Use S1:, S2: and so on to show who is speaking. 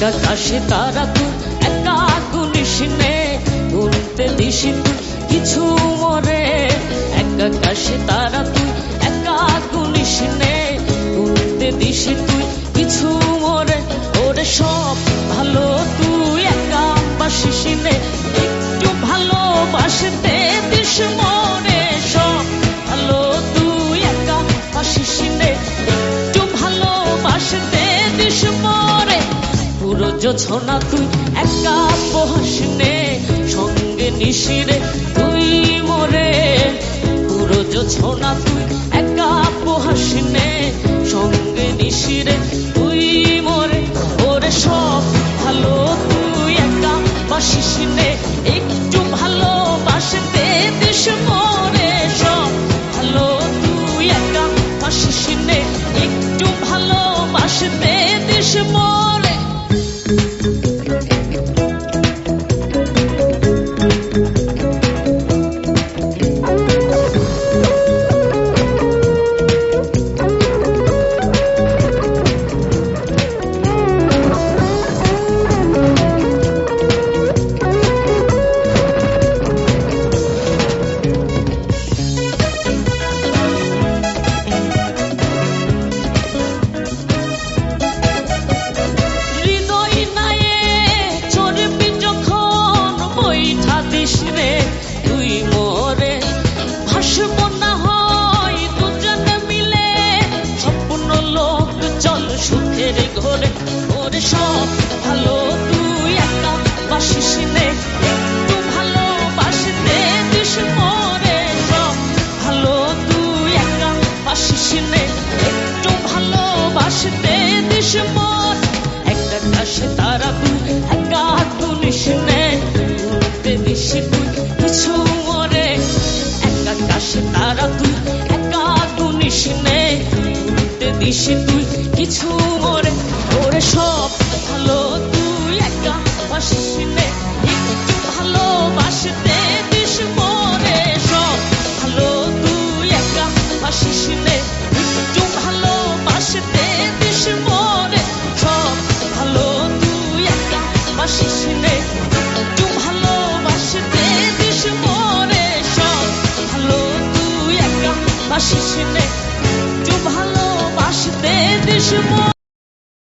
S1: একা কাশে তারা তুই একা গুনিস নে দিস কিছু মরে। একা কাশে তারা তুই একা দিস তুই কিছু মরে। ওরে সব ভালো, তুই একা বাসিস নে, একটু ভালোবাসতে দিস মরে যোছনা তুই একা বহাস নে, সঙ্গে নিশিরে তুই মরে। পুরো যোছনা তুই একা বহাস নে, সঙ্গে নিশিরে তুই মরে। ওরে সব ভালো, তুই একা বাসিস নে, একটু ভালোবাসতে দিস মরে সব ভালো, তুই একা বাসিস নে, একটু ভালোবাসতে দিস মরে বৈঠা রে তুই ভাসব না হয় দুজনে মিলে, স্বপ্ন লোক চল সুখের ঘরে। সব ভালো, তুই একা বাসিস সব ভালো দিস একটা কাশে তারা তুই একা তুলিস তারা তুই একা তুলিস নে দিস তুই কিছু মরে। ওরে সব ভালো, তুই একা বাসিস বাসিস নে তু ভালোবাসতে দিস মরে